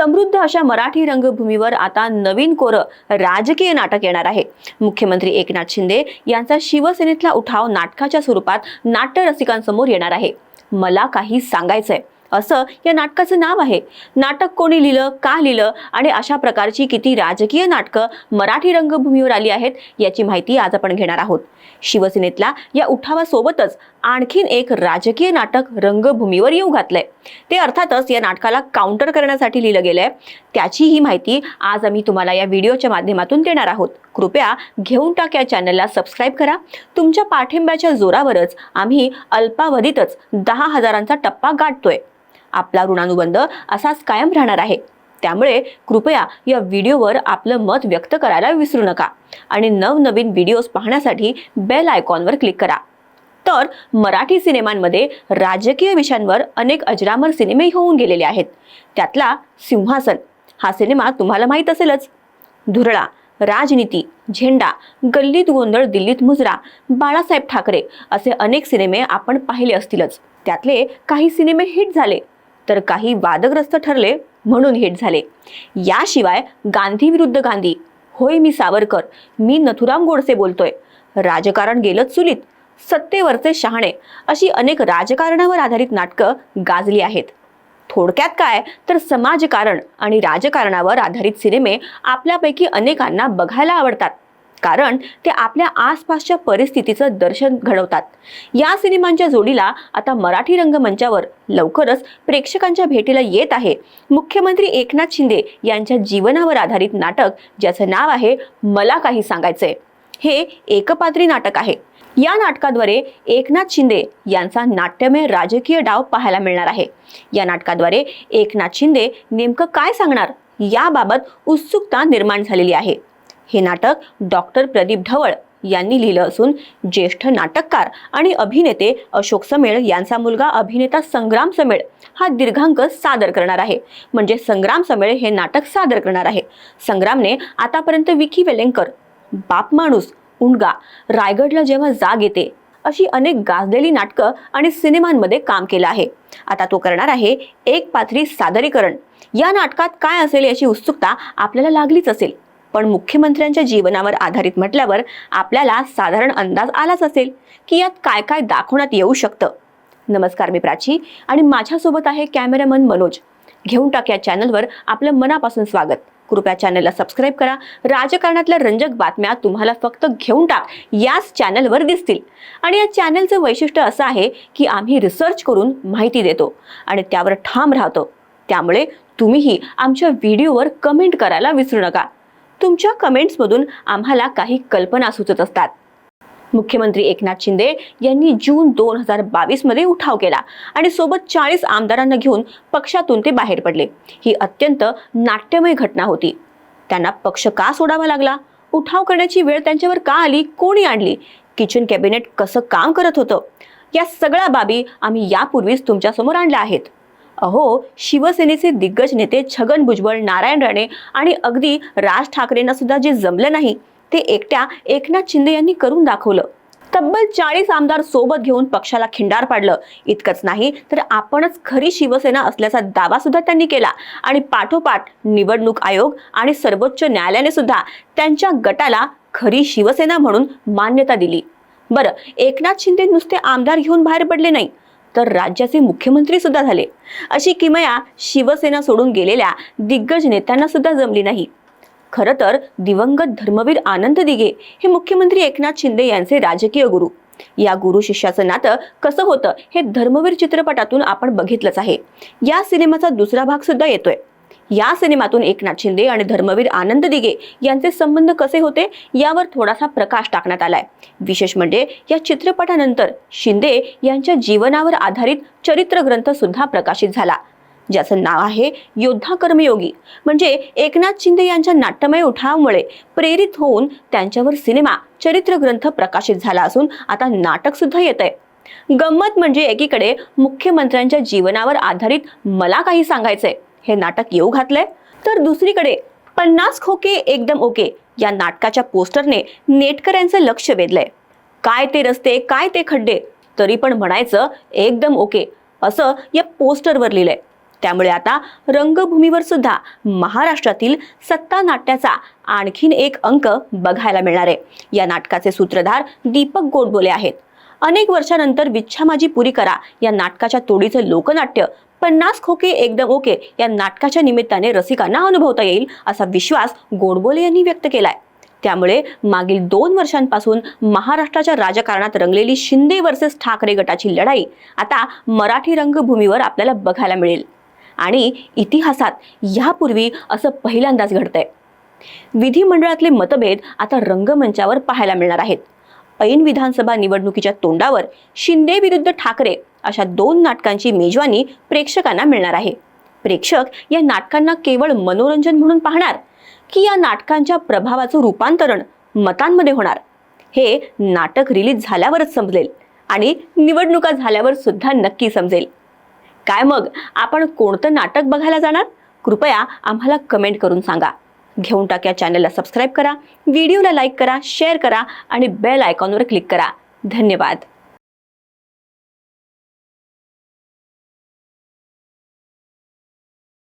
समृद्ध अशा मराठी रंगभूमीवर आता नवीन कोरं राजकीय नाटक येणार आहे. मुख्यमंत्री एकनाथ शिंदे यांचा शिवसेनेतला उठाव नाटकाच्या स्वरूपात नाट्य रसिकांसमोर येणार आहे. मला काही सांगायचंय. असं या नाटकाचं नाव आहे. नाटक कोणी लिहिलं का लिहिलं आणि अशा प्रकारची किती राजकीय नाटकं मराठी रंगभूमीवर आली आहेत याची माहिती आज आपण घेणार आहोत. शिवसेनेतल्या या उठावासोबतच आणखीन एक राजकीय नाटक रंगभूमीवर येऊ घातलंय. ते अर्थातच या नाटकाला काउंटर करण्यासाठी लिहिलं गेलंय. त्याची ही माहिती आज आम्ही तुम्हाला या व्हिडिओच्या माध्यमातून देणार आहोत. कृपया घेऊन टाक या चॅनलला सबस्क्राईब करा. तुमच्या पाठिंब्याच्या जोरावरच आम्ही अल्पावधीतच दहा हजारांचा टप्पा गाठतोय. आपला ऋणानुबंध असाच कायम राहणार आहे. त्यामुळे कृपया या व्हिडिओवर आपलं मत व्यक्त करायला विसरू नका आणि नवनवीन व्हिडिओज पाहण्यासाठी बेल आयकॉनवर क्लिक करा. तर मराठी सिनेमांमध्ये राजकीय विषयांवर अनेक अजरामर सिनेमे होऊन गेलेले आहेत. त्यातला सिंहासन हा सिनेमा तुम्हाला माहीत असेलच. धुरळा राजनीती झेंडा गल्लीत गोंधळ दिल्लीत मुजरा बाळासाहेब ठाकरे असे अनेक सिनेमे आपण पाहिले असतीलच. त्यातले काही सिनेमे हिट झाले. तर काही वादग्रस्त ठरले म्हणून हिट झाले. याशिवाय गांधी विरुद्ध गांधी होय मी सावरकर मी नथुराम गोडसे बोलतोय. राजकारण गेलं चुलीत सत्तेवरचे शहाणे अशी अनेक राजकारणावर आधारित नाटकं गाजली आहेत. थोडक्यात काय तर समाजकारण आणि राजकारणावर आधारित सिनेमे आपल्यापैकी अनेकांना बघायला आवडतात. कारण ते आपल्या आसपासच्या परिस्थितीचं दर्शन घडवतात. या सिनेमांच्या जोडीला आता मराठी रंगमंचावर लवकरच प्रेक्षकांच्या भेटीला येत आहे. मुख्यमंत्री एकनाथ शिंदे यांच्या जीवनावर आधारित नाटक ज्याचं नाव आहे मला काही सांगायचंय. हे एकपात्री नाटक आहे. या नाटकाद्वारे एकनाथ शिंदे यांचा नाट्यमय राजकीय डाव पाहायला मिळणार आहे. या नाटकाद्वारे एकनाथ शिंदे नेमकं काय सांगणार? याबाबत उत्सुकता निर्माण झालेली आहे. हे नाटक डॉक्टर प्रदीप ढवळ यांनी लिहिलं असून ज्येष्ठ नाटककार आणि अभिनेते अशोक समेळ यांचा मुलगा अभिनेता संग्राम समेळ हा दीर्घांक सादर करणार आहे. म्हणजे संग्राम समेळ हे नाटक सादर करणार आहे. संग्रामने आतापर्यंत विकी वेलेंकर बाप माणूस उंडगा रायगडला जेव्हा जाग येते अशी अनेक गाजलेली नाटकं आणि सिनेमांमध्ये काम केलं आहे. आता तो करणार आहे एक पाथरी सादरीकरण. या नाटकात काय असेल याची उत्सुकता आपल्याला लागलीच असेल. पण मुख्यमंत्र्यांच्या जीवनावर आधारित म्हटल्यावर आपल्याला साधारण अंदाज आलाच असेल की यात काय काय दाखवण्यात येऊ शकतं. नमस्कार मी प्राची आणि माझ्यासोबत आहे कॅमेरामन मनोज. घेऊन टाक या चॅनलवर आपलं मनापासून स्वागत. कृपया चॅनलला सबस्क्राईब करा. राजकारणातल्या रंजक बातम्या तुम्हाला फक्त घेऊन टाक याच चॅनलवर दिसतील. आणि या चॅनलचं वैशिष्ट्य असं आहे की आम्ही रिसर्च करून माहिती देतो आणि त्यावर ठाम राहतो. त्यामुळे तुम्हीही आमच्या व्हिडिओवर कमेंट करायला विसरू नका. तुमच्या कमेंट्समधून आम्हाला काही कल्पना सुचत असतात. मुख्यमंत्री एकनाथ शिंदे यांनी जून दोन हजार बावीसमध्ये उठाव केला आणि सोबत चाळीस आमदारांना घेऊन पक्षातून ते बाहेर पडले. ही अत्यंत नाट्यमय घटना होती. त्यांना पक्ष का सोडावा लागला? उठाव करण्याची वेळ त्यांच्यावर का आली? कोणी आणली? किचन कॅबिनेट कसं काम करत होतं? या सगळ्या बाबी आम्ही यापूर्वीच तुमच्यासमोर आणल्या आहेत. अहो शिवसेनेचे दिग्गज नेते छगन भुजबळ नारायण राणे आणि अगदी राज ठाकरेंना सुद्धा जे जमलं नाही ते एकट्या एकनाथ शिंदे यांनी करून दाखवलं. तब्बल चाळीस आमदार सोबत घेऊन पक्षाला खिंडार पाडलं. इतकंच नाही तर आपणच खरी शिवसेना असल्याचा दावा सुद्धा त्यांनी केला. आणि पाठोपाठ निवडणूक आयोग आणि सर्वोच्च न्यायालयाने सुद्धा त्यांच्या गटाला खरी शिवसेना म्हणून मान्यता दिली. बरं एकनाथ शिंदे नुसते आमदार घेऊन बाहेर पडले नाही तर राज्याचे मुख्यमंत्री सुद्धा झाले. अशी किमया शिवसेना सोडून गेलेल्या दिग्गज नेत्यांना सुद्धा जमली नाही. खरं तर दिवंगत धर्मवीर आनंद दिघे हे मुख्यमंत्री एकनाथ शिंदे यांचे राजकीय गुरु. या गुरु शिष्याचं नातं कसं होतं हे धर्मवीर चित्रपटातून आपण बघितलंच आहे. या सिनेमाचा दुसरा भाग सुद्धा येतोय. या सिनेमातून एकनाथ शिंदे आणि धर्मवीर आनंद दिघे यांचे संबंध कसे होते यावर थोडासा प्रकाश टाकण्यात आलाय. विशेष म्हणजे या चित्रपटानंतर शिंदे यांच्या जीवनावर आधारित चरित्र ग्रंथ सुद्धा प्रकाशित झाला. ज्याचं नाव आहे योद्धा कर्मयोगी. म्हणजे एकनाथ शिंदे यांच्या नाट्यमय उठावामुळे प्रेरित होऊन त्यांच्यावर सिनेमा चरित्र ग्रंथ प्रकाशित झाला असून आता नाटक सुद्धा येत आहे गंमत म्हणजे एकीकडे मुख्यमंत्र्यांच्या जीवनावर आधारित मला काही सांगायचंय. हे नाटक येऊ घातलंय? तर दुसरीकडे पन्नास खोके एकदम ओके या नाटकाच्या पोस्टरने नेटकऱ्यांचं लक्ष वेधलंय. काय ते रस्ते काय ते खड्डे तरी पण म्हणायचं एकदम ओके असं या पोस्टरवर लिहिलंय. त्यामुळे आता रंगभूमीवर सुद्धा महाराष्ट्रातील सत्ता नाट्याचा आणखीन एक अंक बघायला मिळणार आहे. या नाटकाचे सूत्रधार दीपक गोडबोले आहेत. अनेक वर्षानंतर विच्छा माझी पुरी करा या नाटकाच्या तोडीचं लोकनाट्य पन्नास खोके एकदम ओके या नाटकाच्या निमित्ताने रसिकांना अनुभवता येईल असा विश्वास गोडबोले यांनी व्यक्त केलाय. त्यामुळे मागील दोन वर्षांपासून महाराष्ट्राच्या राजकारणात रंगलेली शिंदे वर्सेस ठाकरे गटाची लढाई आता मराठी रंगभूमीवर आपल्याला बघायला मिळेल. आणि इतिहासात यापूर्वी असं पहिल्यांदाच घडतंय. विधिमंडळातले मतभेद आता रंगमंचावर पाहायला मिळणार आहेत. ऐन विधानसभा निवडणुकीच्या तोंडावर शिंदे विरुद्ध ठाकरे अशा दोन नाटकांची मेजवानी प्रेक्षकांना मिळणार आहे. प्रेक्षक या नाटकांना केवळ मनोरंजन म्हणून पाहणार की या नाटकांच्या प्रभावाचं रूपांतरण मतांमध्ये होणार? हे नाटक रिलीज झाल्यावरच समजेल आणि निवडणुका झाल्यावर सुद्धा नक्की समजेल. काय मग आपण कोणतं नाटक बघायला जाणार? कृपया आम्हाला कमेंट करून सांगा. घेऊन टाक या चॅनलला सबस्क्राईब करा व्हिडिओला लाईक करा शेअर करा आणि बेल आयकॉनवर क्लिक करा. धन्यवाद.